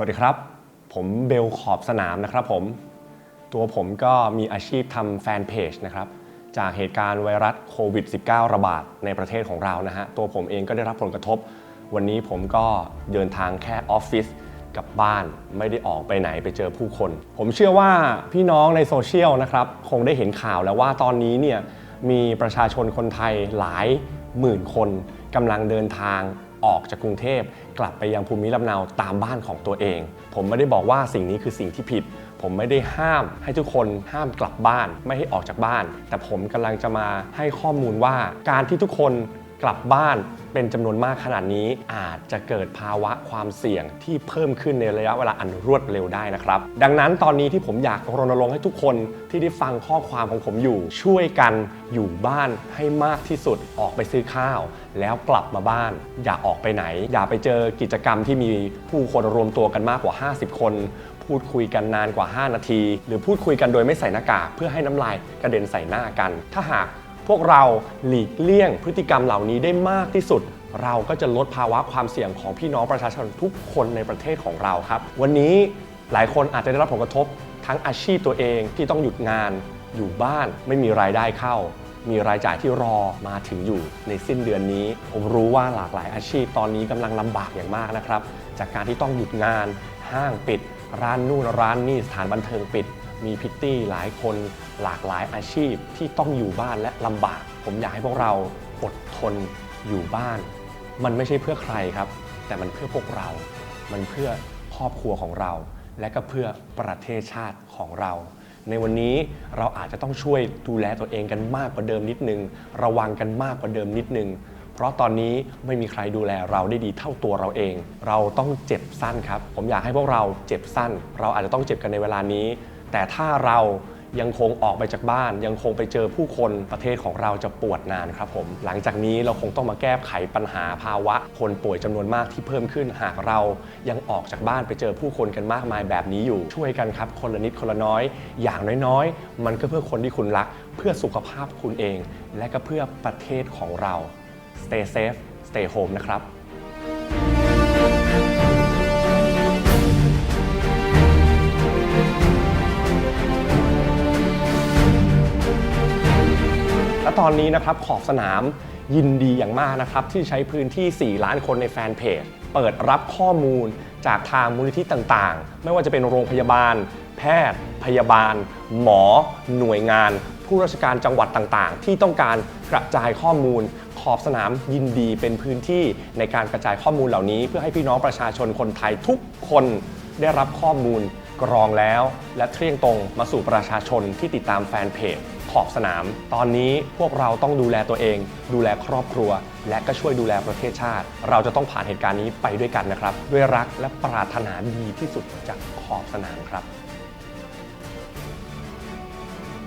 สวัสดีครับ ผมเบลขอบสนามนะครับผม ตัวผมก็มีอาชีพทำแฟนเพจนะครับ จากเหตุการณ์ไวรัสโควิด -19 ระบาดในประเทศของเรานะฮะ ตัวผมเองก็ได้รับผลกระทบ วันนี้ผมก็เดินทางแค่ออฟฟิศกับบ้านไม่ได้ออกไปไหนไปเจอผู้คน ผมเชื่อว่าพี่น้องในโซเชียลนะครับ คงได้เห็นข่าวแล้วว่าตอนนี้เนี่ยมีประชาชนคนไทยหลายหมื่นคนกำลังเดินทาง ออกจากกรุงเทพกลับไปยังภูมิลำเนาตามบ้านของตัวเอง ผมไม่ได้บอกว่าสิ่งนี้คือสิ่งที่ผิด ผมไม่ได้ห้ามให้ทุกคนห้ามกลับบ้านไม่ให้ออกจากบ้าน แต่ผมกำลังจะมาให้ข้อมูลว่าการที่ทุกคน กลับบ้านเป็นจำนวนมากขนาดนี้ อาจจะเกิดภาวะความเสี่ยงที่เพิ่มขึ้นในระยะเวลาอันรวดเร็วได้นะครับ ดังนั้นตอนนี้ที่ผมอยากรณรงค์ให้ทุกคนที่ได้ฟังข้อความของผมอยู่ ช่วยกันอยู่บ้านให้มากที่สุดออกไปซื้อข้าว แล้วกลับมาบ้าน อย่าออกไปไหน อย่าไปเจอกิจกรรมที่มีผู้คนรวมตัวกันมากกว่า 50 คนพูดคุยกันนานกว่า 5 นาที หรือพูดคุยกันโดยไม่ใส่หน้ากากเพื่อให้น้ำลายกระเด็นใส่หน้ากัน ถ้าหาก พวกเราหลีกเลี่ยงพฤติกรรมเหล่านี้ได้มากที่สุด เราก็จะลดภาวะความเสี่ยงของพี่น้องประชาชนทุกคนในประเทศของเราครับ วันนี้หลายคนอาจจะได้รับผลกระทบทั้งอาชีพตัวเองที่ต้องหยุดงานอยู่บ้านไม่มีรายได้เข้า มีรายจ่ายที่รอมาถึงอยู่ในสิ้นเดือนนี้ ผมรู้ว่าหลากหลายอาชีพตอนนี้กำลังลำบากอย่างมากนะครับ จากการที่ต้องหยุดงานห้างปิด ร้านนู่นร้านนี่สถานบันเทิงปิด มีพิตตี้หลายคนหลากหลายอาชีพที่ต้องอยู่บ้านและลำบาก ผมอยากให้พวกเราอดทนอยู่บ้าน มันไม่ใช่เพื่อใครครับ แต่มันเพื่อพวกเรา มันเพื่อครอบครัวของเรา และก็เพื่อประเทศชาติของเรา ในวันนี้เราอาจจะต้องช่วยดูแลตัวเองกันมากกว่าเดิมนิดนึง ระวังกันมากกว่าเดิมนิดนึง เพราะตอนนี้ไม่มีใครดูแลเราได้ดีเท่าตัวเราเอง เราต้องเจ็บสั้นครับ ผมอยากให้พวกเราเจ็บสั้น เราอาจจะต้องเจ็บกันในเวลานี้ แต่ถ้าเรายังคงออกไปจากบ้าน ยังคงไปเจอผู้คนประเทศของเราจะปวดนานครับผม หลังจากนี้เราคงต้องมาแก้ไขปัญหาภาวะ คนป่วยจำนวนมากที่เพิ่มขึ้น หากเรายังออกจากบ้านไปเจอผู้คนกันมากมายแบบนี้อยู่ ช่วยกันครับคนละนิดคนละน้อย อย่างน้อยๆ มันก็เพื่อคนที่คุณรัก เพื่อสุขภาพคุณเอง และก็เพื่อประเทศของเรา stay safe stay home นะครับและตอนนี้นะครับขอบสนามยินดีอย่างมากนะครับ ที่ใช้พื้นที่ 4 ล้านคนในแฟนเพจ เปิดรับข้อมูลจากทางมูลนิธิต่างๆ ไม่ว่าจะเป็นโรงพยาบาล แพทย์ พยาบาล หมอ หน่วยงาน ผู้ราชการจังหวัดต่างๆ ที่ต้องการกระจายข้อมูล ขอบสนามยินดีเป็นพื้นที่ในการกระจายข้อมูลเหล่านี้ เพื่อให้พี่น้องประชาชนคนไทยทุกคนได้รับข้อมูลกรองแล้ว และเที่ยงตรงมาสู่ประชาชนที่ติดตามแฟนเพจขอบสนาม ตอนนี้พวกเราต้องดูแลตัวเอง ดูแลครอบครัว และก็ช่วยดูแลประเทศชาติ เราจะต้องผ่านเหตุการณ์นี้ไปด้วยกันนะครับ ด้วยรักและปรารถนาดีที่สุดจากขอบสนามครับ